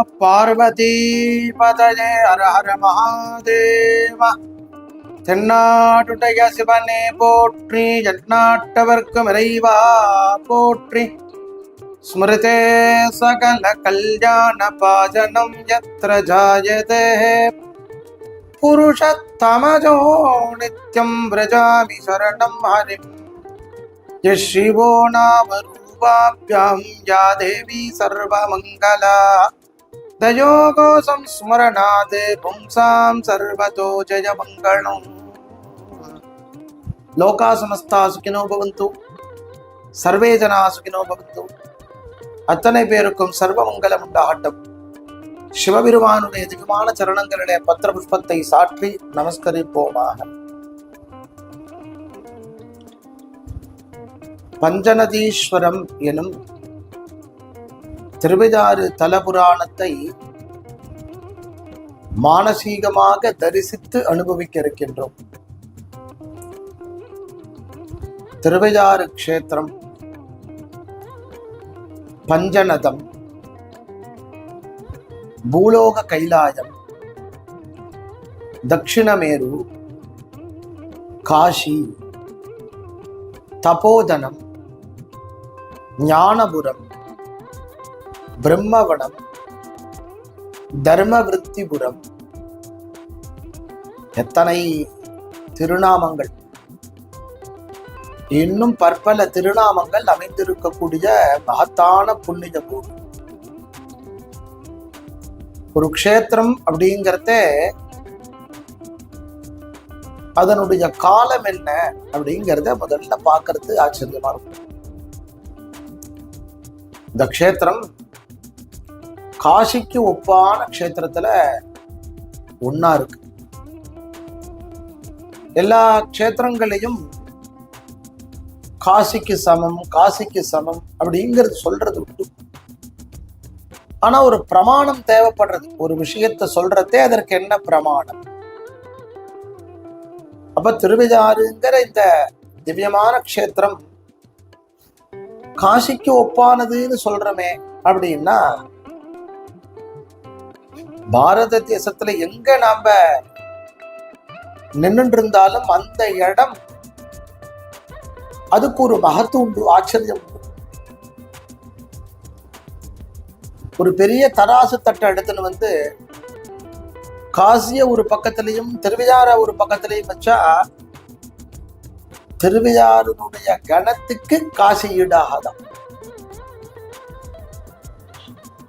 ஹர நம பார்வதி பதஜே ஹர ஹர மகாதேவ தென்னாட்டுடைய சிவனே போற்றி எந்நாட்டவர்க்கும் இறைவா போற்றி ஸ்மிருதே சகல கல்யாண பாஜனம் யத்ர ஜாயதே புருஷத்தமஜோ நித்யம் व्रजामि शरणं हरिम् यः शिवो नाम रूपाभ्यां या देवी தயோகோ சம்ஸ்மரணாத் பும்சாம் சர்வதோ ஜெயமங்களம் லோகா சமஸ்தா சுகினோ பவந்து. சர்வே ஜனா சுகினோ பவந்து. அத்தனை பேருக்கும் சர்வ மங்களம் உண்டாகட்டும். சிவபெருமானுடைய திவ்யமான சரணங்களிலே பத்திர புஷ்பத்தை சாற்றி நமஸ்கரிப்போமாக. பஞ்சநதீஸ்வரம் எனும் திருவிதாறு தலபுராணத்தை மானசீகமாக தரிசித்து அனுபவிக்க இருக்கின்றோம் திருவையாறு க்ஷேத்திரம் பஞ்சநதம் பூலோக கைலாயம் தட்சிணமேரு காஷி தபோதனம் ஞானபுரம் பிரம்மவனம் தர்மவிருத்திபுரம் எத்தனை திருநாமங்கள்? இன்னும் பற்பல திருநாமங்கள் அமைந்திருக்கக்கூடிய மகத்தான புண்ணிய பூமி ஒரு க்ஷேத்திரம் அப்படிங்கிறத அதனுடைய காலம் என்ன அப்படிங்கிறத முதல்ல பார்க்கறது ஆச்சரியமா இருக்கும். இந்த க்ஷேத்திரம் காசிக்கு ஒப்பான க்ஷேத்திரத்துல ஒன்னா இருக்கு. எல்லா க்ஷேத்திரங்களையும் காசிக்கு சமம் காசிக்கு சமம் அப்படிங்கிறது சொல்றது உண்டு. ஆனா ஒரு பிரமாணம் தேவைப்படுறது ஒரு விஷயத்த சொல்றதே அதற்கு என்ன பிரமாணம்? அப்ப திருவிழாறுங்கிற இந்த திவ்யமான க்ஷேத்திரம் காசிக்கு ஒப்பானதுன்னு சொல்றமே அப்படின்னா பாரத தேசத்துல எங்க நாம நின்றுட்டு இருந்தாலும் அந்த இடம் அதுக்கு ஒரு மகத்துவம் உண்டு ஆச்சரியம் உண்டு. ஒரு பெரிய தராசு தட்டை எடுத்துன்னு வந்து காசிய ஒரு பக்கத்திலையும் திருவையார ஒரு பக்கத்திலையும் வச்சா திருவிழாருடைய கணத்துக்கு காசி ஈடாகாதான்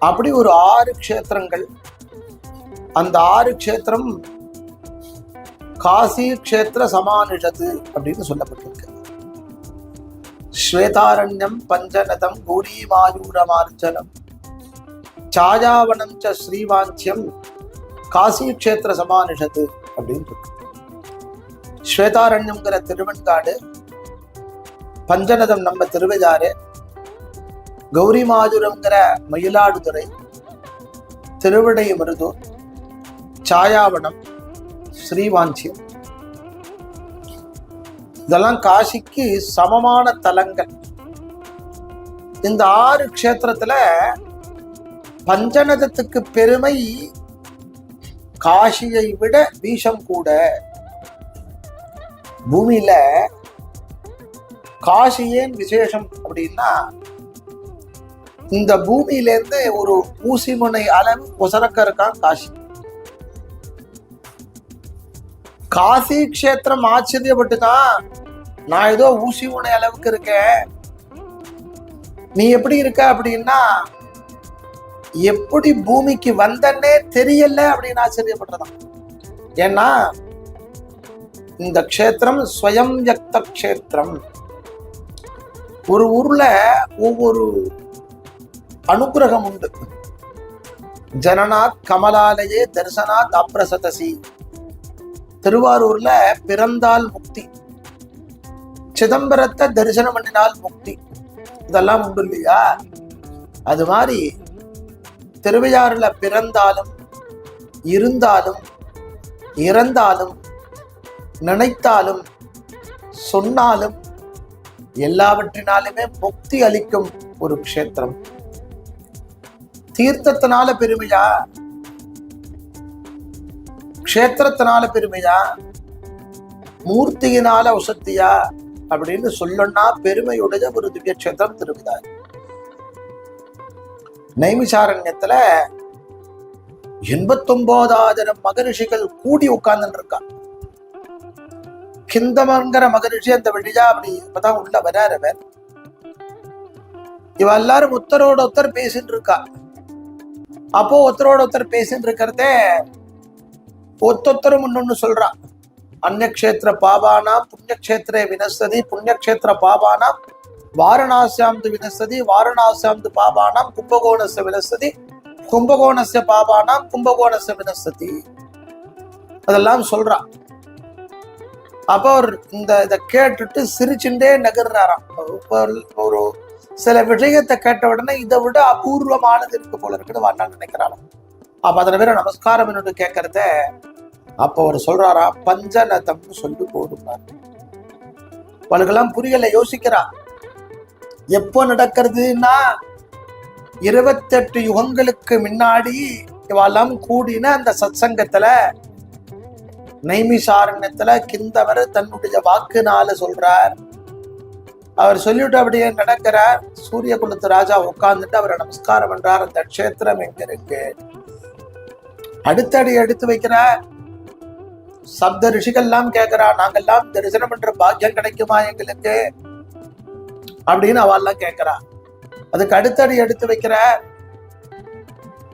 அப்படி ஒரு ஆறு க்ஷேத்திரங்கள் அந்த ஆறு க்ஷேத்திரம் காசி க்ஷேத்திர சமானிஷது அப்படின்னு சொல்லப்பட்டிருக்கு. ஸ்வேதாரண்யம் பஞ்சநதம் கூடீமாயூரமார்ஜனம் சாயாவனம் ச ஸ்ரீவாஞ்சியம் காசி க்ஷேத்திர சமானிஷத்து அப்படின்னு இருக்கு. ஸ்வேதாரண்யம்ங்கிற திருவெண்காடு பஞ்சநதம் நம்ம திருவையாறு கௌரிமாதுரம்ங்கிற மயிலாடுதுறை திருவிடை மருதூர் சாயாவனம் ஸ்ரீவாஞ்சியம் இதெல்லாம் காசிக்கு சமமான தலங்கள். இந்த ஆறு க்ஷேத்திரத்துல பஞ்சநதத்துக்கு பெருமை காசியை விட வீஷம் கூட. பூமியில காசி ஏன் விசேஷம் அப்படின்னா இந்த பூமியிலேருந்து ஒரு ஊசி முனை அளவு ஒசரக்க இருக்கான் காசி. காசி கஷேத்திரம் ஆச்சரியப்பட்டுதான் நான் ஏதோ ஊசி முனை அளவுக்கு இருக்கேன். நீ எப்படி இருக்க அப்படின்னா எப்படி பூமிக்கு வந்தன்னே தெரியல அப்படின்னு ஆச்சரியப்படுறதான் ஏன்னா இந்த க்ஷேத்திரம் ஸ்வயம் யக்த க்ஷேத்திரம். ஒரு ஊர்ல ஒவ்வொரு அனுகிரகம் உண்டு. ஜனநாத் கமலாலயே தரிசனாத் அப்ரசதசி. திருவாரூர்ல பிறந்தால் முக்தி. சிதம்பரத்தை தரிசனம் பண்ணினால் முக்தி. இதெல்லாம் உண்டு இல்லையா? அது மாதிரி திருவையாறுல பிறந்தாலும் இருந்தாலும் இறந்தாலும் நினைத்தாலும் சொன்னாலும் எல்லாவற்றினாலுமே முக்தி அளிக்கும் ஒரு க்ஷேத்திரம். தீர்த்தத்தினால பெருமையா? க்ஷேத்திரத்தினால பெருமையா? மூர்த்தியினால உசத்தியா அப்படின்னு சொல்லணும்னா பெருமையுடைய ஒரு திவ்ய கஷேத்திரம் திருவிதாய் நைமிசாரண்யத்துல எண்பத்தொன்பதாயிரம் மகரிஷிகள் கூடி உட்கார்ந்துட்டு இருக்கான் கிந்தமங்கிற மகரிஷி அந்த வழியா அப்படி இப்பதான் உள்ள வராரவர் இவ எல்லாரும் ஒருத்தரோட ஒருத்தர் பேசிட்டு இருக்கா அப்போ ஒருத்தரோட ஒருத்தர் பேசிட்டு இருக்கிறதே ஒத்தொத்தரும் இன்னொன்னு சொல்றா அந்நக்ஷேத்திர பாபானா புண்ணியக்ஷேத்திரே வினசதி புண்ணியக்ஷேத்திர பாபானா வாரணாசியாந்து வினசதி வாரணாசியாந்து பாபானாம் கும்பகோணச வினசதி கும்பகோணச பாபானாம் கும்பகோணச வினசதி அதெல்லாம் சொல்றா அப்ப அவர் இந்த இதை கேட்டுட்டு சிரிச்சுட்டே நகர்றாராம். ஒரு சில விஷயத்தை கேட்ட உடனே இதை விட அபூர்வமானது இருக்கு போல இருக்குன்னு வண்ணா நினைக்கிறாராம். அப்ப அதனை பேர் நமஸ்காரம் என்னன்னு கேட்கறத அப்ப அவர் சொல்றாரா பஞ்சநதம்னு சொல்லி போடுறார் அவளுக்கெல்லாம் புரியல யோசிக்கிறா எப்போ நடக்கிறதுன்னா இருபத்தெட்டு யுகங்களுக்கு முன்னாடி இவெல்லாம் கூடின அந்த சத்சங்கத்துல நைமிசாரண்யத்துல கிந்தவர் தன்னுடைய வாக்குனால சொல்றார். அவர் சொல்லிவிட்டு அப்படியே நடக்கிறார். சூரிய குலத்து ராஜா உட்கார்ந்துட்டு அவரை நமஸ்காரம் பண்றார். அந்த க்ஷேத்திரம் எங்க இருக்கு? அடுத்தடி எடுத்து வைக்கிறார். சப்த ரிஷிகள்லாம் கேட்கிறா நாங்கெல்லாம் தரிசனம் பண்ற பாக்கியம் கிடைக்குமா எங்களுக்கு? அப்படின்னு அவெல்லாம் கேட்கிறா அதுக்கு அடுத்தடி எடுத்து வைக்கிற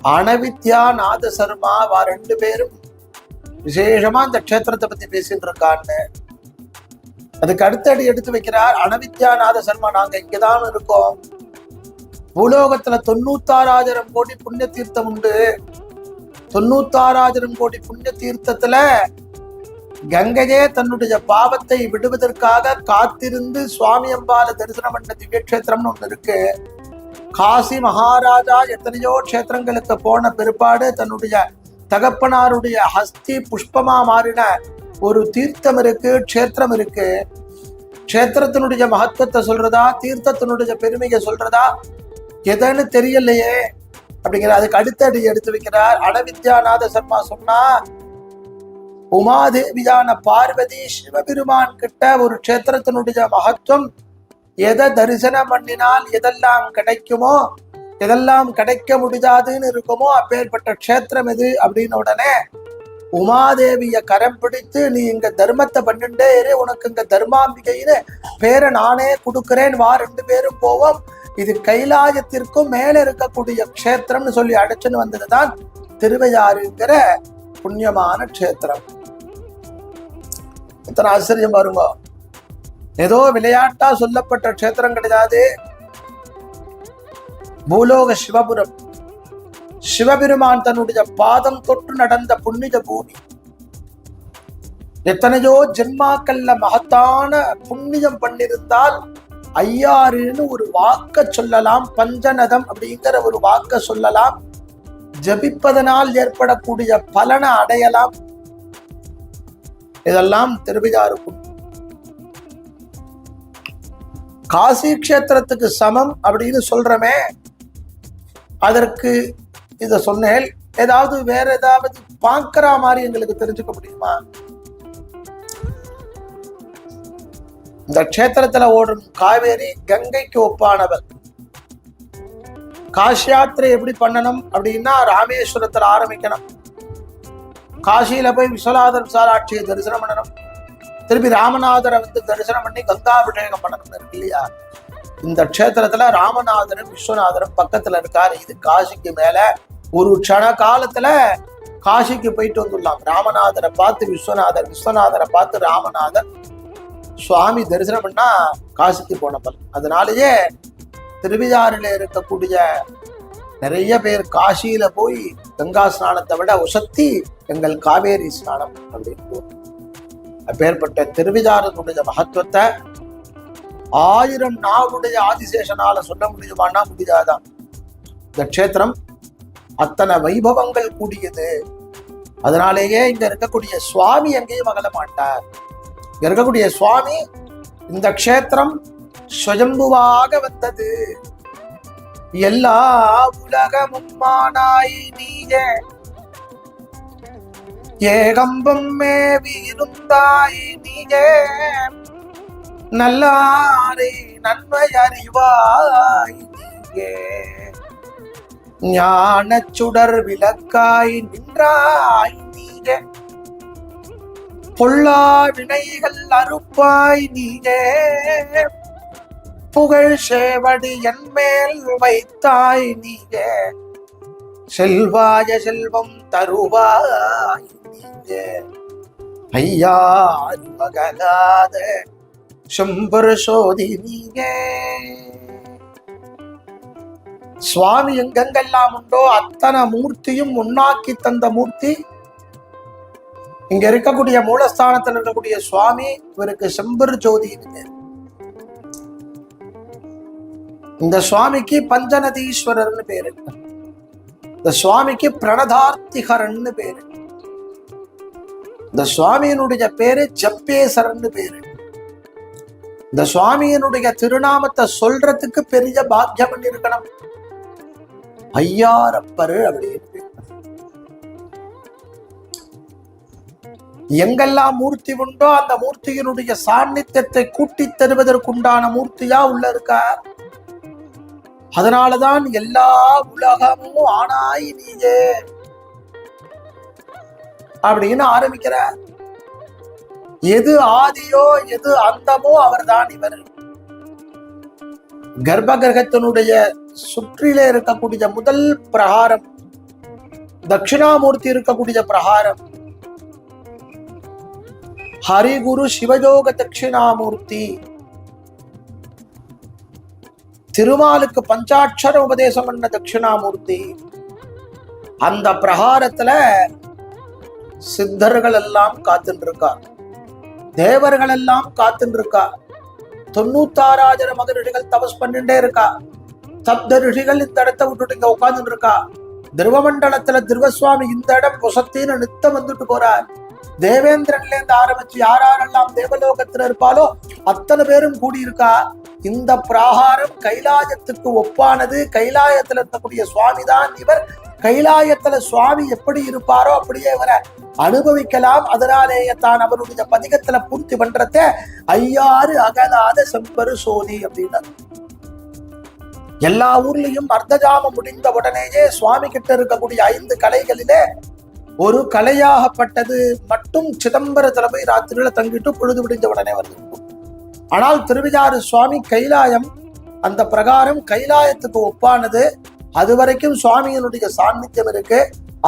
அனவித்யா நாத சர்மா வா ரெண்டு பேரும் விசேஷமா இந்த க்ஷேத்திரத்தை பத்தி பேசிட்டு இருக்கான்னு. அதுக்கு அடுத்தடி எடுத்து வைக்கிறார் அனவித்யா நாத சர்மா நாங்க இங்கதான் இருக்கோம். பூலோகத்துல தொண்ணூத்தாறாயிரம் கோடி புண்ணிய தீர்த்தம் உண்டு. தொண்ணூத்தாறாயிரம் கோடி புண்ணிய தீர்த்தத்துல கங்கையே தன்னுடைய பாவத்தை விடுவதற்காக காத்திருந்து சுவாமி அம்பால தரிசனம் பண்ண திவ்யக்ஷேத்திரம்னு ஒன்று இருக்கு. காசி மகாராஜா எத்தனையோ க்ஷேத்திரங்களுக்கு போன பிற்பாடு தன்னுடைய தகப்பனாருடைய ஹஸ்தி புஷ்பமா மாறின ஒரு தீர்த்தம் இருக்கு க்ஷேத்திரம் இருக்கு. க்ஷேத்திரத்தினுடைய மகத்துவத்தை சொல்றதா தீர்த்தத்தினுடைய பெருமையை சொல்றதா எதுன்னு தெரியலையே. அப்படிங்கிற அதுக்கு அடுத்தடி எடுத்து வைக்கிறார். அனவித்யாநாத சர்மா சொன்னா உமாதேவியான பார்வதி சிவபெருமான் கிட்ட ஒரு க்ஷேத்திரத்தினுடைய மகத்துவம் எதை தரிசனம் பண்ணினால் எதெல்லாம் கிடைக்குமோ எதெல்லாம் கிடைக்க முடியாதுன்னு இருக்குமோ அப்பேற்பட்ட க்ஷேத்திரம் எது அப்படின்னு உடனே உமாதேவிய கரம் பிடித்து நீ இங்க தர்மத்தை பண்ணிட்டே இரு உனக்கு இங்க தர்மாம்பிகைன்னு பேரை நானே கொடுக்கிறேன் வா ரெண்டு பேரும் போவோம். இது கைலாயத்திற்கும் மேல இருக்கக்கூடிய க்ஷேத்திரம்னு சொல்லி அடைச்சுன்னு வந்ததுதான் திருவையாறுங்கிற புண்ணியமான க்ஷேத்திரம். எத்தனை ஆச்சரியம் பாருங்க. ஏதோ விளையாட்டா சொல்லப்பட்ட க்ஷேத்திரம் கிடையாது. பூலோக சிவபுரம். சிவபெருமான் தன்னுடைய பாதம் தொட்டு நடந்த புண்ணித பூமி. எத்தனையோ ஜென்மாக்கள்ல மகத்தான புண்ணியம் பண்ணிருந்தால் ஐயாறுன்னு ஒரு வாக்க சொல்லலாம் பஞ்சநதம் அப்படிங்கிற ஒரு வாக்க சொல்லலாம். ஜபிப்பதனால் ஏற்படக்கூடிய பலனை அடையலாம். இதெல்லாம் திருவிதாருக்கும் காசி கஷேத்திரத்துக்கு சமம் அப்படின்னு சொல்றமே. அதற்கு இத சொன்னேன். ஏதாவது வேற ஏதாவது பார்க்கிற மாதிரி எங்களுக்கு தெரிஞ்சுக்க முடியுமா? இந்த க்ஷேத்திரத்துல ஓடும் காவேரி கங்கைக்கு ஒப்பானவர் காசியாத்திரை எப்படி பண்ணணும் அப்படின்னா ராமேஸ்வரத்துல ஆரம்பிக்கணும். காசியில போய் விஸ்வநாதர் விசாலாட்சியை தரிசனம் பண்ணணும். திருப்பி ராமநாதரை வந்து தரிசனம் பண்ணி கங்காபிஷேகம் பண்ணணும் இருக்கு இல்லையா? இந்த க்ஷேத்திரத்துல ராமநாதரும் விஸ்வநாதரும் பக்கத்துல இருக்காரு. இது காசிக்கு மேல ஒரு க்ஷண காலத்துல காசிக்கு போயிட்டு வந்துடலாம். ராமநாதரை பார்த்து விஸ்வநாதர் விஸ்வநாதரை பார்த்து ராமநாதர் சுவாமி தரிசனம் பண்ணா காசிக்கு போன பலன். அதனாலேயே திருவிழாறில் இருக்கக்கூடிய நிறைய பேர் காசியில போய் கங்கா ஸ்நானத்தை விட உசத்தி எங்கள் காவேரி ஸ்நானம் அப்படின்னு அப்பேற்பட்ட திருவிதாரனுடைய மகத்துவத்தை ஆயிரம் நாவுடைய ஆதிசேஷனால சொல்ல முடியுமானா முடியாதான் இந்த க்ஷேத்திரம் அத்தனை வைபவங்கள் கூடியது. அதனாலேயே இங்க இருக்கக்கூடிய சுவாமி எங்கேயும் அகல மாட்டார். இங்க இருக்கக்கூடிய சுவாமி இந்த க்ஷேத்திரம் சுயம்புவாக வந்தது. எல்லா உலகமும் மானாய் நீயே. ஏகம்பம் மேவி இருந்தாய் நீயே. நல்லாரை நன்மை அறிவாய் நீயே. ஞான சுடர் விளக்காய் நின்றாய் நீயே. பொல்லா வினைகள் அறுப்பாய் நீயே. புகழ் சேவடி என் மேல் வைத்தாய் நீங்க செல்வாய செல்வம் தருவாய் நீங்க ஐயா அருவகலாத செம்பரு சோதி நீங்க சுவாமி எங்கெங்கெல்லாம் உண்டோ அத்தனை மூர்த்தியும் உண்ணாக்கி தந்த மூர்த்தி. இங்க இருக்கக்கூடிய மூலஸ்தானத்தில் இருக்கக்கூடிய சுவாமி இவருக்கு சோதி ஜோதின்னு இந்த சுவாமிக்கு பஞ்சநதீஸ்வரர்னு பேரு. இந்த சுவாமிக்கு பிரணதார்த்திகரன்னு பேரு. இந்த சுவாமியினுடைய பேரு ஜப்பேசரன்னு பேரு. இந்த சுவாமியினுடைய திருநாமத்தை சொல்றதுக்கு பெரிய பாக்கியம் இருக்கணும். ஐயாரப்பரு அப்படின்னு எங்கெல்லாம் மூர்த்தி உண்டோ அந்த மூர்த்தியினுடைய சாநித்தியத்தை கூட்டித் தருவதற்குண்டான மூர்த்தியா உள்ள இருக்கார்? அதனாலதான் எல்லா உலகமும் ஆனாய் நீயே. அப்படின்னு ஆரம்பிக்கிறார். எது ஆதியோ எது அந்தமோ அவர்தான் இவர். கர்ப்ப கிரகத்தினுடைய சுற்றில இருக்கக்கூடிய முதல் பிரகாரம் தட்சிணாமூர்த்தி இருக்கக்கூடிய பிரகாரம். ஹரிகுரு சிவயோக தட்சிணாமூர்த்தி. திருமாலுக்கு பஞ்சாட்சர உபதேசம் பண்ண தட்சிணாமூர்த்தி. அந்த பிரகாரத்துல சித்தர்கள் எல்லாம் காத்துட்டு இருக்கா தேவர்கள் எல்லாம் காத்துட்டு இருக்கா தொண்ணூத்தாறாயிரம் மக ரிஷிகள் தபஸ் பண்ணிட்டே இருக்கா. சப்த ரிஷிகள் இந்த இடத்த விட்டுட்டு இங்க உட்காந்துட்டு இருக்கா திருவமண்டலத்துல திருவசுவாமி இந்த இடம் புசத்தின்னு நித்தம் வந்துட்டு போறார். தேவேந்திரன்ல இருந்து ஆரம்பிச்சு யாரெல்லாம் தேவலோகத்துல இருப்பாலோ அத்தனை பேரும் கூடியிருக்கா? இந்த பிராகாரம் கைலாயத்துக்கு ஒப்பானது. கைலாயத்துல இருக்கக்கூடிய சுவாமி தான் இவர். கைலாயத்துல சுவாமி எப்படி இருப்பாரோ அப்படியே இவரை அனுபவிக்கலாம். அதனாலேயே தான் அவருடைய பதிகத்துல பூர்த்தி பண்றத ஐயாறு அகலாத செம்பரு சோதி அப்படின்னார். எல்லா ஊர்லயும் அர்த்தஜாமம் முடிந்த உடனேயே சுவாமி கிட்ட இருக்கக்கூடிய ஐந்து கலைகளிலே ஒரு கலையாகப்பட்டது மட்டும் சிதம்பர தலைமை ராத்திரியில தங்கிட்டு பொழுது விடிஞ்ச உடனே வருது. ஆனால் திருவிஜாறு சுவாமி கைலாயம் அந்த பிரகாரம் கைலாயத்துக்கு ஒப்பானது. அது வரைக்கும் சுவாமியினுடைய சாநித்தியம் இருக்கு.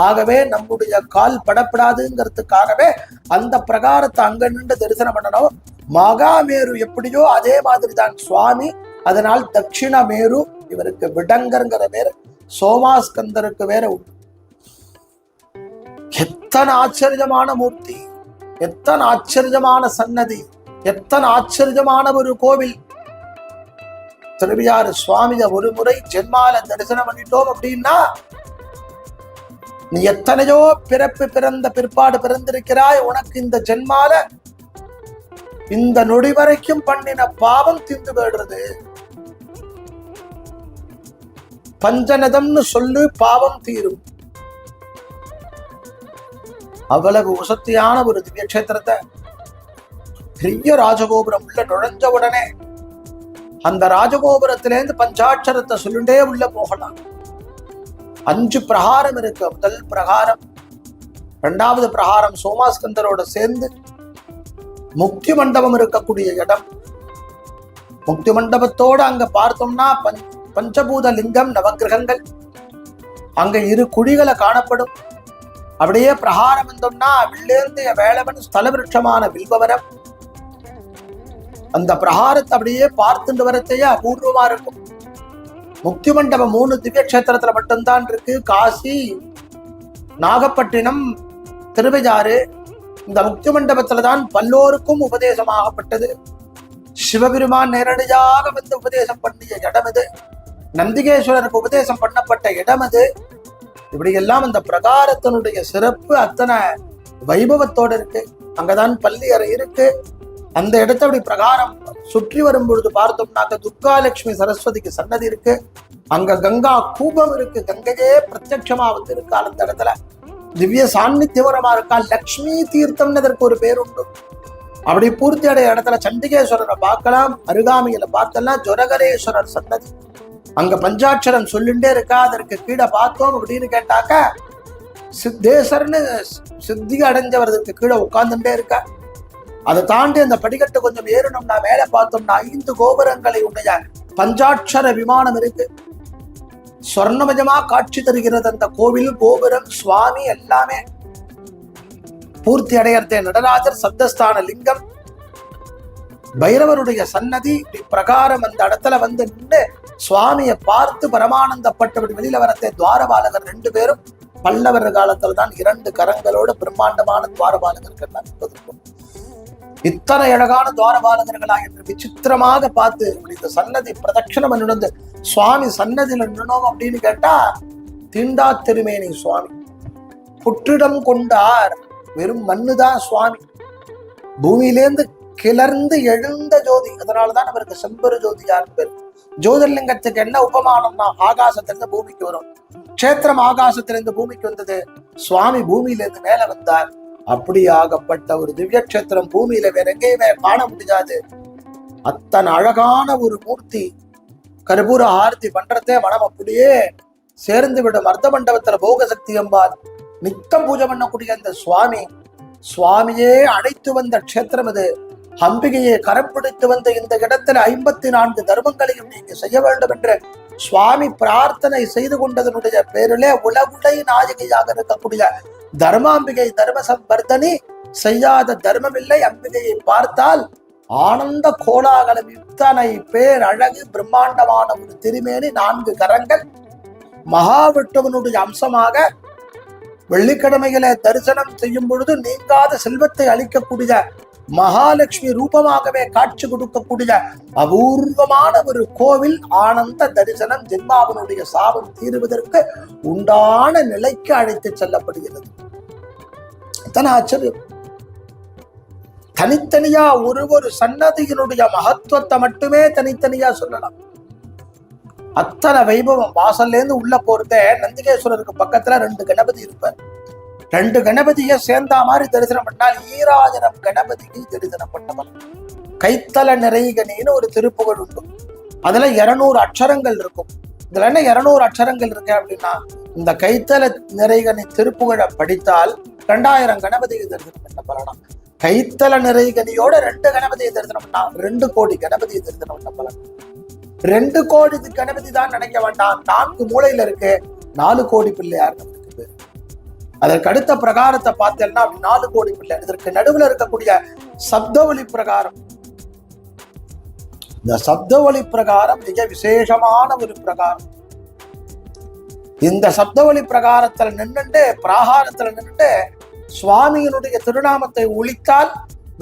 ஆகவே நம்முடைய கால் படப்படாதுங்கிறதுக்காகவே அந்த பிரகாரத்தை அங்க நின்று தரிசனம் பண்ணணும். மகாமேரு எப்படியோ அதே மாதிரி தான் சுவாமி. அதனால் தட்சிண மேரு இவருக்கு விடங்கருங்கிற பேர் சோமாஸ்கந்தருக்கு வேற உண்டு எத்தனை ஆச்சரியமான மூர்த்தி எத்தனை ஆச்சரியமான சன்னதி எத்தனை ஆச்சரியமான ஒரு கோவில். திருவியாறு சுவாமிய ஒரு முறை ஜென்மால தரிசனம் பண்ணிட்டோம் அப்படின்னா நீ எத்தனையோ பிறப்பு பிறந்த பிற்பாடு பிறந்திருக்கிறாய் உனக்கு இந்த ஜென்மால இந்த நொடி வரைக்கும் பண்ணின பாவம் தீர்ந்து போயிடுறது. பஞ்சநதம்னு சொல்லு பாவம் தீரும். அவ்வளவு உசத்தியான ஒரு திவ்ய கஷேத்திரத்தை பெரிய ராஜகோபுரம் உள்ள நுழைஞ்ச உடனே அந்த ராஜகோபுரத்திலேருந்து பஞ்சாட்சரத்தை சொல்லிட்டே உள்ள போகலாம். அஞ்சு பிரகாரம் இருக்கு. முதல் பிரகாரம் இரண்டாவது பிரகாரம் சோமாஸ்கந்தரோட சேர்ந்து முக்தி மண்டபம் இருக்கக்கூடிய இடம். முக்தி மண்டபத்தோட அங்க பார்த்தோம்னா பஞ் பஞ்சபூத லிங்கம் நவக்கிரகங்கள். அங்க இரு குழிகளை காணப்படும். அப்படியே பிரகாரம் வந்தோம்னா வில்லேந்து வேளவன் ஸ்தல விருட்சமான அந்த பிரகாரத்தை அப்படியே பார்த்துட்டு வரத்தையே அபூர்வமா இருக்கும். முக்தி மண்டபம் மூணு திவ்ய கஷேத்திரத்துல மட்டும்தான் இருக்கு. காசி நாகப்பட்டினம் திருவையாறு. இந்த முக்தி மண்டபத்துல தான் பல்லோருக்கும் உபதேசமாகப்பட்டது. சிவபெருமான் நேரடியாக வந்து உபதேசம் பண்ணிய இடம் இது நந்திகேஸ்வரருக்கு உபதேசம் பண்ணப்பட்ட இடம் அது இப்படியெல்லாம் அந்த பிரகாரத்தினுடைய சிறப்பு அத்தனை வைபவத்தோட இருக்கு. அங்கதான் பள்ளி அறை இருக்கு. அந்த இடத்த அப்படி பிரகாரம் சுற்றி வரும் பொழுது பார்த்தோம்னாக்க துர்காலட்சுமி சரஸ்வதிக்கு சன்னதி இருக்கு. அங்க கங்கா கூபம் இருக்கு. கங்கையே பிரத்யட்சமா வந்து இருக்கு அந்த இடத்துல. திவ்ய சாநித்தியவரமா இருக்கா? லக்ஷ்மி தீர்த்தம்னு அதற்கு ஒரு பேர் உண்டு. அப்படி பூர்த்தி அடைய இடத்துல சண்டிகேஸ்வரரை பார்க்கலாம். அருகாமையில பார்த்தலாம் ஜொரகரேஸ்வரர் சன்னதி. அங்க பஞ்சாட்சரம் சொல்லுண்டே இருக்கா? அதற்கு கீழே பார்த்தோம் அப்படின்னு கேட்டாக்க சித்தேசர்னு சித்தி அடைஞ்சவருக்கு கீழே உட்கார்ந்துட்டே இருக்கா. அதை தாண்டி அந்த படிக்கட்டு கொஞ்சம் ஏறணும்னா மேலே பார்த்தோம்னா ஐந்து கோபுரங்களை உடைய பஞ்சாட்சர விமானம் இருக்கு. சொர்ணமயமா காட்சி தருகிறது அந்த கோவில் கோபுரம் சுவாமி எல்லாமே. பூர்த்தி அடையறதே நடராஜர் சப்தஸ்தான லிங்கம். பைரவருடைய சன்னதி பிரகாரம் அந்த இடத்துல வந்து நின்று சுவாமியை பார்த்து பரமானந்தப்பட்டபடி வெளியில வரத்தை துவாரபாலகர் ரெண்டு பேரும் பல்லவர் காலத்துல தான் இரண்டு கரங்களோட பிரம்மாண்டமான துவாரபாலகர்கள் இருப்பதற்கும் இத்தனை அழகான துவாரபாலகர்களா என்று விசித்திரமாக பார்த்து இந்த சன்னதி பிரதட்சணம் நடந்து சுவாமி சன்னதியில் நின்னோம் அப்படின்னு கேட்டா தீண்டா திருமேனி சுவாமி புற்றிடம் கொண்டார் வெறும் மண்ணுதான் சுவாமி. பூமியிலேருந்து கிளர்ந்து எழுந்த ஜோதி. அதனாலதான் அவருக்கு செம்பரு ஜோதியார் பேர். ஜோதிர்லிங்கத்துக்கு என்ன உபமானம்னா ஆகாசத்திலிருந்து பூமிக்கு வரும். கஷேத்திரம் ஆகாசத்திலிருந்து பூமிக்கு வந்தது. சுவாமி பூமியிலிருந்து மேல வந்தார். அப்படி ஆகப்பட்ட ஒரு திவ்ய கஷேத்திரம் பூமியில வேற எங்கேயுமே காண முடியாது. அத்தனை அழகான ஒரு மூர்த்தி கருபூர ஆர்த்தி பண்றதே மனம் அப்படியே சேர்ந்து விடும் அர்த்த மண்டபத்துல போக சக்தி அம்பாள். நித்தம் பூஜை பண்ணக்கூடிய அந்த சுவாமி சுவாமியே அழைத்து வந்த க்ஷேத்திரம் இது அம்பிகையை கரம்பிடித்து வந்த இந்த இடத்துல ஐம்பத்தி நான்கு தர்மங்களையும் நீங்க செய்ய வேண்டும் என்று சுவாமி பிரார்த்தனை செய்து கொண்டதனுடைய பேரிலே உலகுடை நாயகியாக இருக்கக்கூடிய தர்மாம்பிகை தர்ம சம்பர்தனி செய்யாத தர்மமில்லை. அம்பிகையை பார்த்தால் ஆனந்த கோலாகலம் இத்தனை பேர் அழகு பிரம்மாண்டமான ஒரு திருமேனி நான்கு கரங்கள் மகாவிட்டுவனுடைய அம்சமாக வெள்ளிக்கிழமைகளை தரிசனம் செய்யும் பொழுது நீங்காத செல்வத்தை அளிக்கக்கூடிய மகாலட்சுமி ரூபமாகவே காட்சி கொடுக்கக்கூடிய அபூர்வமான ஒரு கோவில் ஆனந்த தரிசனம் ஜென்மாவனுடைய சாபம் தீருவதற்கு உண்டான நிலைக்கு அழைத்து செல்லப்படுகிறது. எத்தனை ஆச்சரியம். தனித்தனியா ஒரு ஒரு சன்னதியினுடைய மகத்துவத்தை மட்டுமே தனித்தனியா சொல்லலாம். அத்தனை வைபவம் வாசல்ல இருந்து உள்ள போறதே நந்திகேஸ்வரருக்கு பக்கத்துல ரெண்டு கணபதி இருப்பார். ரெண்டு கணபதியை சேர்ந்தா மாதிரி தரிசனம் பண்ணால் ஈராஜனம் கணபதிக்கு தரிசனம் பண்ணவன் கைத்தல நிறைகனின்னு ஒரு திருப்புகழ் உண்டு. அதுல இருநூறு அக்ஷரங்கள் இருக்கும். இதுல என்ன இருநூறு அக்ஷரங்கள் இருக்கு அப்படின்னா இந்த கைத்தல நிறைகனி திருப்புகழை படித்தால் ரெண்டாயிரம் கணபதியை தரிசனம் பண்ண பலனாம் கைத்தல நிறைகனியோட ரெண்டு கணபதியை தரிசனம் பண்ணா ரெண்டு கோடி கணபதியை தரிசனம் பண்ண பலன் ரெண்டு கோடி கணபதி தான் நினைக்க வேண்டாம். நான்கு மூலையில இருக்கு. நாலு கோடி பிள்ளையார். நமக்கு அதற்கு அடுத்த பிரகாரத்தை பார்த்தேன்னா அப்படி நாலு கோடி பிள்ளை இதற்கு நடுவில் இருக்கக்கூடிய சப்தவழி பிரகாரம். இந்த சப்தவழி பிரகாரம் மிக விசேஷமான ஒரு பிரகாரம். இந்த சப்தவழி பிரகாரத்துல நின்றுட்டு பிரகாரத்துல நின்றுட்டு சுவாமியினுடைய திருநாமத்தை ஒழித்தால்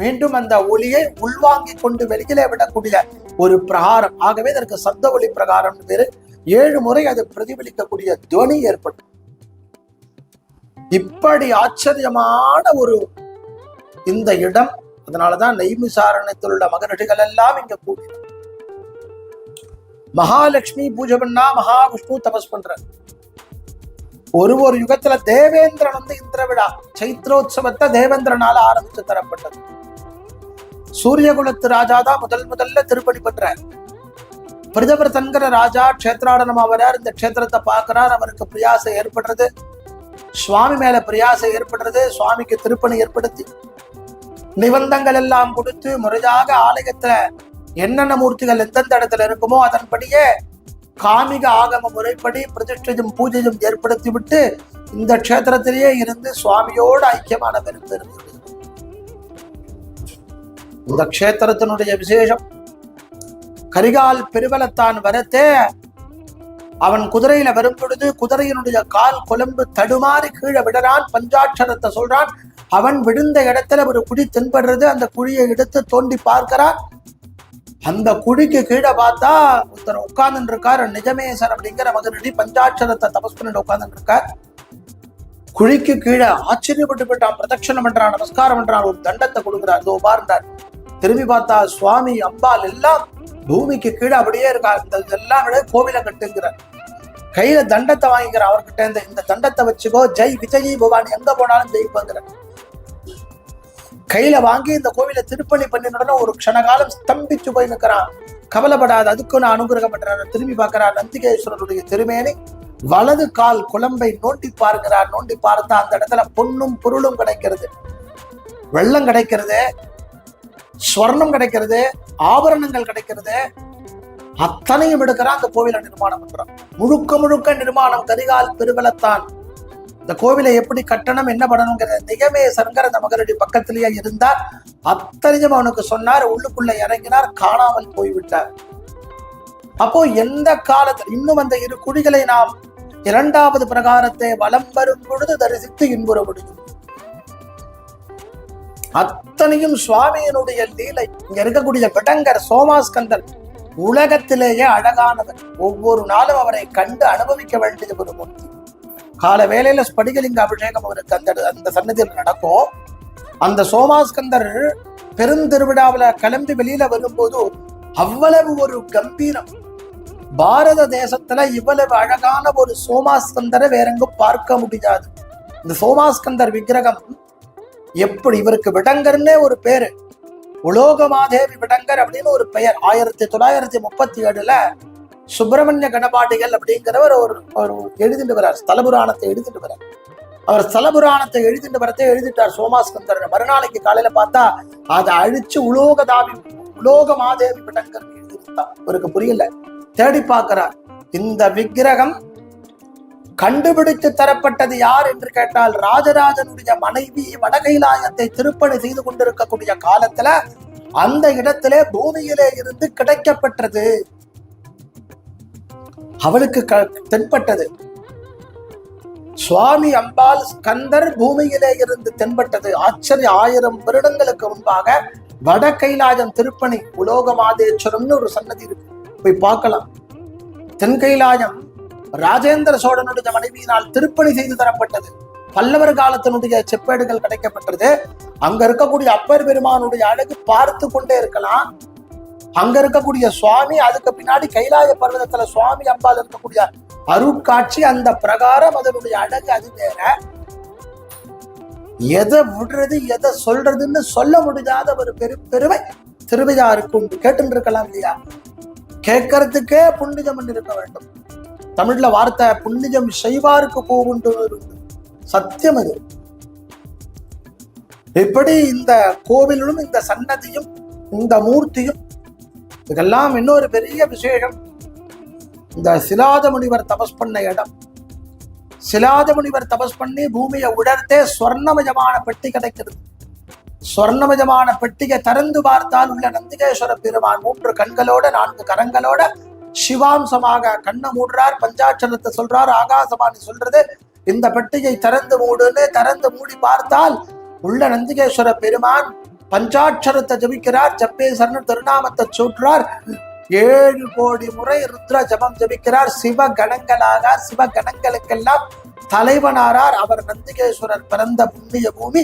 மீண்டும் அந்த ஒளியை உள்வாங்கி கொண்டு வெளியிலே விடக்கூடிய ஒரு பிரகாரம். ஆகவே இதற்கு சப்த ஒளி பிரகாரம் பேரு. ஏழு முறை அது பிரதிபலிக்கக்கூடிய துவனி ஏற்பட்டு இப்படி ஆச்சரியமான ஒரு இந்த இடம். அதனாலதான் நெய்மிசாரணத்தில் உள்ள மகனடிகள் எல்லாம் இங்க கூடி மகாலட்சுமி பூஜை பண்ணா மகாவிஷ்ணு தபஸ் பண்ற ஒரு ஒரு யுகத்துல தேவேந்திரன் வந்து இந்திர விழா சைத்ரோத்சவத்தை தேவேந்திரனால ஆரம்பிச்சு தரப்பட்டது. சூரியகுலத்து ராஜா தான் முதல் முதல்ல திருப்பணி பண்றார். பிரஜபரதன்கிற ராஜா க்ஷேத்ராடனம் அவரார் இந்த க்ஷேத்திரத்தை பார்க்கிறார். அவருக்கு பிரியாசை ஏற்படுறது. சுவாமி மேல பிரியாசை ஏற்படுறது சுவாமிக்கு திருப்பணி ஏற்படுத்தி நிபந்தங்கள் எல்லாம் கொடுத்து முறையாக ஆலயத்துல என்னென்ன மூர்த்திகள் எந்தெந்த இடத்துல இருக்குமோ அதன்படியே காமிக ஆகம முறைப்படி பிரதிஷ்டையும் பூஜையும் ஏற்படுத்தி விட்டு இந்த க்ஷேத்திரத்திலேயே இருந்து சுவாமியோடு ஐக்கியமான பெரும்பெரும் இந்த க்ஷேத்திரத்தினுடைய விசேஷம் கரிகால் பெருவலத்தான் வரத்தே அவன் குதிரையில வரும் பொழுது குதிரையினுடைய கால் குழம்பு தடுமாறி கீழே விடறான் பஞ்சாட்சரத்தை சொல்றான். அவன் விழுந்த இடத்துல ஒரு குழி தென்படுறது அந்த குழியை எடுத்து தோண்டி பார்க்கிறான். அந்த குழிக்கு கீழே பார்த்தா ஒருத்தர் உட்கார்ந்து இருக்கார் நிஜமேசர் அப்படிங்கிற மகனடி பஞ்சாட்சரத்தை தபஸ் பண்ணிட்டு உட்கார்ந்து இருக்கார் குழிக்கு கீழே ஆச்சரியப்பட்டு போயிட்டான். பிரதட்சணம் பண்றான் நமஸ்காரம் பண்றான் ஒரு தண்டத்தை கொடுக்குறார். இதோ பாருந்தார் திரும்பி பார்த்தா சுவாமி அம்பாள் எல்லாம் பூமிக்கு கீழே அப்படியே இருக்கா. இந்த எல்லாம் விட கோவிலை கட்டுங்கிறார். கையில தண்டத்தை வாங்கிக்கிற அவர்கிட்ட இந்த இந்த தண்டத்தை வச்சுக்கோ ஜெய் விஜயி பவானி எங்க போனாலும் ஜெயிப்பாங்கிற. கையில வாங்கி இந்த கோவிலை திருப்பணி பண்ணின ஒரு க்ஷணகாலம் ஸ்தம்பிச்சு போய் நிற்கிறான் கவலைப்படாது அதுக்கு நான் அனுகிரகம் திரும்பி பார்க்கிறார் நந்திகேஸ்வரனுடைய திருமேனி. வலது கால் குழம்பை நோண்டி பார்க்கிறார். நோண்டி பார்த்தா அந்த இடத்துல பொன்னும் பொருளும் கிடைக்கிறது. வெள்ளம் கிடைக்கிறது. ஸ்வர்ணம் கிடைக்கிறது ஆபரணங்கள் கிடைக்கிறது. அத்தனையும் எடுக்கிறா அந்த கோவிலை நிர்மாணம் பண்றான். முழுக்க முழுக்க நிர்மாணம் கரிகால் பெருவலத்தான் இந்த கோவிலை எப்படி கட்டணம் என்ன பண்ணணுங்கிற சங்கர அந்த மகனுடைய பக்கத்திலேயே இருந்தார். அத்தனையும் அவனுக்கு சொன்னார் உள்ளுக்குள்ள இறங்கினார் காணாமல் போய்விட்டார். அப்போ எந்த காலத்தில் இன்னும் அந்த இரு குடிகளை நாம் இரண்டாவது பிரகாரத்தை வலம் வரும் பொழுது தரிசித்து இன்புற முடியும். அத்தனையும் சுவாமியினுடைய லீலை. இங்க இருக்கக்கூடிய விடங்கர் சோமாஸ்கந்தர் உலகத்திலேயே அழகானவர். ஒவ்வொரு நாளும் அவரை கண்டு அனுபவிக்க வேண்டிய ஒரு மூர்த்தி. கால வேளையில ஸ்படிகலிங்க அபிஷேகம் அவருக்கு அந்த அந்த சன்னதியில் நடக்கும். அந்த சோமாஸ்கந்தர் பெருந்திருவிழாவில் கிளம்பி வெளியில வரும்போது அவ்வளவு ஒரு கம்பீரம். பாரத தேசத்துல இவ்வளவு அழகான ஒரு சோமாஸ்கந்தரை வேற எங்கும் பார்க்க முடியாது. இந்த சோமாஸ்கந்தர் விக்கிரகம் எப்படி இவருக்கு விடங்கர்னே ஒரு பேரு. உலோகமாதேவி விடங்கர் அப்படின்னு ஒரு பெயர். ஆயிரத்தி தொள்ளாயிரத்தி முப்பத்தி ஏழுல சுப்பிரமணிய கணபாட்டிகள் அப்படிங்கிறவர் ஒரு ஒரு எழுதிட்டு வர்றார். ஸ்தலபுராணத்தை எழுதிட்டு வர்றார். அவர் ஸ்தலபுராணத்தை எழுதிட்டு வரத்தை எழுதிட்டார் சோமாஸ்கந்தர். மறுநாளைக்கு காலையில பார்த்தா அதை அழிச்சு உலோகதாவி உலோக மாதேவி விடங்கர் எழுதிட்டார் இவருக்கு புரியல. தேடி பார்க்கிறார். இந்த விக்கிரகம் கண்டுபிடித்து தரப்பட்டது யார் என்று கேட்டால் ராஜராஜனுடைய மனைவி வடகைலாயத்தை திருப்பணி செய்து கொண்டிருக்கக்கூடிய காலத்துல அந்த இடத்திலே பூமியிலே இருந்து கிடைக்கப்பட்டது அவளுக்கு தென்பட்டது. சுவாமி அம்பாள் ஸ்கந்தர் பூமியிலே இருந்து தென்பட்டது. ஆச்சரிய ஆயிரம் வருடங்களுக்கு முன்பாக வட கைலாயம் திருப்பணி உலோகமாதேஸ்வரம்னு ஒரு சன்னதி இருக்கு. போய் பார்க்கலாம். தென் கைலாயம் ராஜேந்திர சோழனுடைய மனைவியினால் திருப்பணி செய்து தரப்பட்டது. பல்லவர் காலத்தினுடைய செப்பேடுகள் கிடைக்கப்பட்டது. அங்க இருக்கக்கூடிய அப்பர் பெருமானுடைய அழகு பார்த்து கொண்டே இருக்கலாம். அங்க இருக்கக்கூடிய சுவாமி அதுக்கு பின்னாடி கைலாய பர்வதத்துல சுவாமி அம்பால் இருக்கக்கூடிய அருட்காட்சி அந்த பிரகாரம் அதனுடைய அழகு அது வேற. எதை விடுறது எதை சொல்றதுன்னு சொல்ல முடியாத ஒரு பெரு பெருமை திருவையா இருக்கும் கேட்டு இருக்கலாம் இல்லையா? கேட்கறதுக்கே புண்ணியம் இருக்க வேண்டும். தமிழ்ல வார்த்தை புண்ணியம் செய்வாருக்கு போகுண்டு சத்தியம் அது. எப்படி இந்த கோவிலும் இந்த சன்னதியும் இந்த மூர்த்தியும் இதெல்லாம் இன்னொரு பெரிய விசேஷம். இந்த சிலாத முனிவர் தபஸ் பண்ண இடம். சிலாத முனிவர் தபஸ் பண்ணி பூமியை உடர்த்தே ஸ்வர்ணமயமான பெட்டி கிடைக்கிறது. ஸ்வர்ணமயமான பெட்டியை திறந்து பார்த்தால் உள்ள நந்திகேஸ்வர பெருமான் மூன்று கண்களோட நான்கு கரங்களோட சிவாம்சமாக கண்ணை மூடுறார் பஞ்சாட்சரத்தை சொல்றார் ஆகாசவாணி சொல்றது. இந்த பெட்டியை திறந்து மூடுன்னு திறந்து மூடி பார்த்தால் உள்ள நந்திகேஸ்வர பெருமான் பஞ்சாட்சரத்தை ஜபிக்கிறார் ஜப்பேசர்னு திருநாமத்தை சொல்றார் ஏழு கோடி முறை ருத்ர ஜபம் ஜபிக்கிறார். சிவ கணங்களாக சிவ கணங்களுக்கெல்லாம் தலைவனாரார் அவர் நந்திகேஸ்வரர் பிறந்த புண்ணிய பூமி.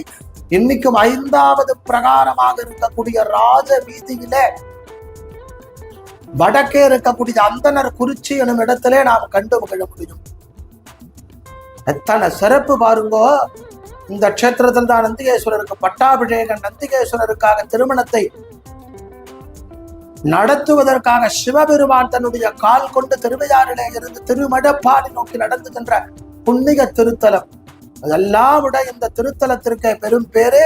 இன்னைக்கும் ஐந்தாவது பிரகாரமாக இருக்கக்கூடிய ராஜ வீதியிலே வடக்கே இருக்கக்கூடிய அந்தனர் குறிச்சி எனும் இடத்திலே நாம் கண்டு மகிழ முடியும். எத்தனை சிறப்பு பாருங்கோ. இந்த கஷேத்திரத்தில் தான் நந்திகேஸ்வரருக்கு பட்டாபிஷேகம் நந்திகேஸ்வரருக்காக திருமணத்தை நடத்துவதற்காக சிவபெருமான் தன்னுடைய கால் கொண்டு திருவையாறிலே இருந்து திருமடப்பாடி நோக்கி நடந்துகின்ற புண்ணிய திருத்தலம். அதெல்லாம் விட இந்த திருத்தலத்திற்கு பெரும் பேரு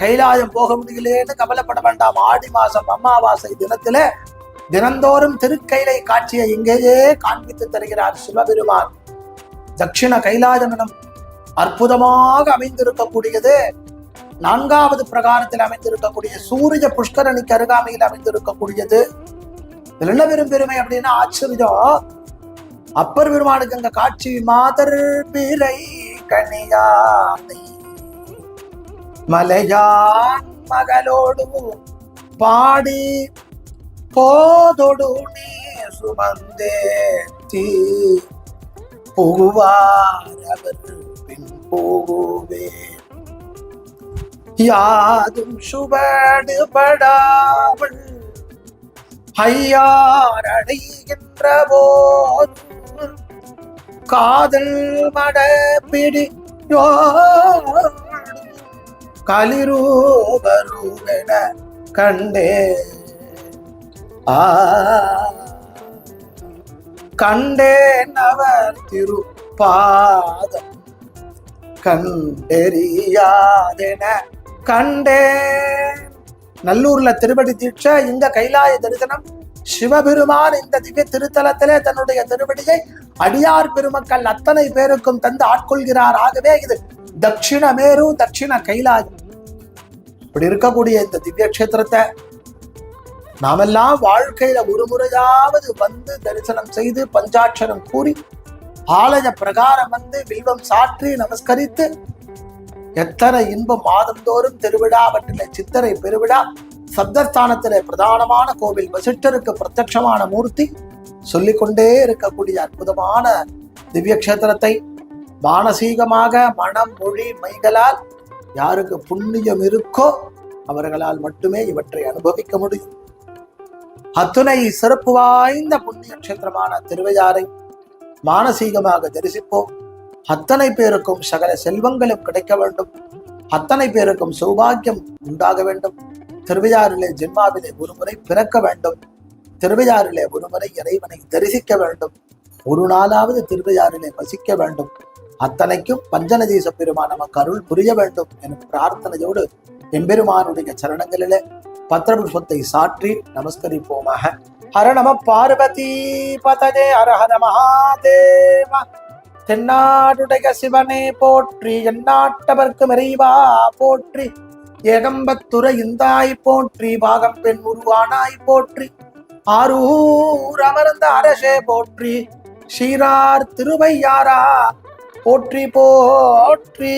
கைலாயம் போக முடியலேன்னு கவலைப்பட வேண்டாம். ஆடி மாசம் அமாவாசை தினத்திலே தினந்தோறும் திருக்கைலை காட்சியை இங்கேயே காண்பித்து தருகிறார் சிவபெருமான். தட்சிண கைலாதனம் அற்புதமாக அமைந்திருக்கக்கூடியது நான்காவது பிரகாரத்தில் அமைந்திருக்கக்கூடிய சூரிய புஷ்கரணிக்கு அருகாமையில் அமைந்திருக்கக்கூடியது. என்ன பெரும் பெருமை அப்படின்னா ஆச்சரியம் அப்பர் பெருமானுக்கு இந்த காட்சி மாதர் பிறை கனியானை மலையான் மகளோடு பாடி போதொடு நீ சுமந்தேத்தி புகுவார் அவர் பின் போகுவே யாதும் சுவடுபடாமல் ஐயார் அடைகின்ற போது காதல் மடப்பிடி கலிரூபரூபென கண்டே ஆ. கண்டேன் அவர் திருப்பாதம். கண்டெறியாதென கண்டேன். நல்லூர்ல திருப்படி தீட்சை இங்க கைலாய தரிசனம். சிவபெருமான் இந்த திவ்ய திருத்தலத்திலே தன்னுடைய திருவடியை அடியார் பெருமக்கள் அத்தனை பேருக்கும் தந்து ஆட்கொள்கிறார். ஆகவே இது தட்சிண மேரு தட்சிண கைலாயம். இப்படி இருக்கக்கூடிய இந்த திவ்ய கஷேத்திரத்தை நாமெல்லாம் வாழ்க்கையில ஒரு முறையாவது வந்து தரிசனம் செய்து பஞ்சாட்சரம் கூறி ஆலய பிரகாரம் வந்து வில்வம் சாற்றி நமஸ்கரித்து எத்தனை இன்பம் மாதந்தோறும் திருவிழாவற்றிலே சித்தரை பெருவிழா சப்தஸ்தானத்திலே பிரதானமான கோவில் வசிஷ்டருக்கு பிரத்யட்சமான மூர்த்தி சொல்லிக்கொண்டே இருக்கக்கூடிய அற்புதமான திவ்ய கஷேத்திரத்தை மானசீகமாக மனம் மொழி மைகளால் யாருக்கு புண்ணியம் இருக்கோ அவர்களால் மட்டுமே இவற்றை அனுபவிக்க முடியும். அத்துணை சிறப்பு வாய்ந்த புண்ணிய கஷேத்திரமான திருவையாறை மானசீகமாக தரிசிப்போம். அத்தனை பேருக்கும் சகல செல்வங்களும் கிடைக்க வேண்டும். அத்தனை பேருக்கும் சௌபாகியம் உண்டாக வேண்டும். திருவையாறிலே ஜென்மாவிலே ஒருமுறை பிறக்க வேண்டும். திருவையாறிலே ஒருமுறை இறைவனை தரிசிக்க வேண்டும். ஒரு நாளாவது திருவையாறிலே வசிக்க வேண்டும். அத்தனைக்கும் பஞ்சநதீச பெருமான் நமக்கு அருள் புரிய வேண்டும் எனும் பிரார்த்தனையோடு எம்பெருமானுடைய சரணங்களிலே பத்திரபுஷ்பத்தை சாற்றி நமஸ்கரிப்போமாக. ஹர நம பார்வதி பதஜே ஹர மகாதேவ. தென்னாடுடைய சிவனே போற்றி எந்நாட்டவர்க்கு மெறைவா போற்றி. ஏகம்பத்துற இந்தாய் போற்றி பாகம் பெண் உருவானாய் போற்றி. ஆரூர் அமர்ந்த அரசே போற்றி ஷீரார் திருவையாரா. போற்றி போற்றி.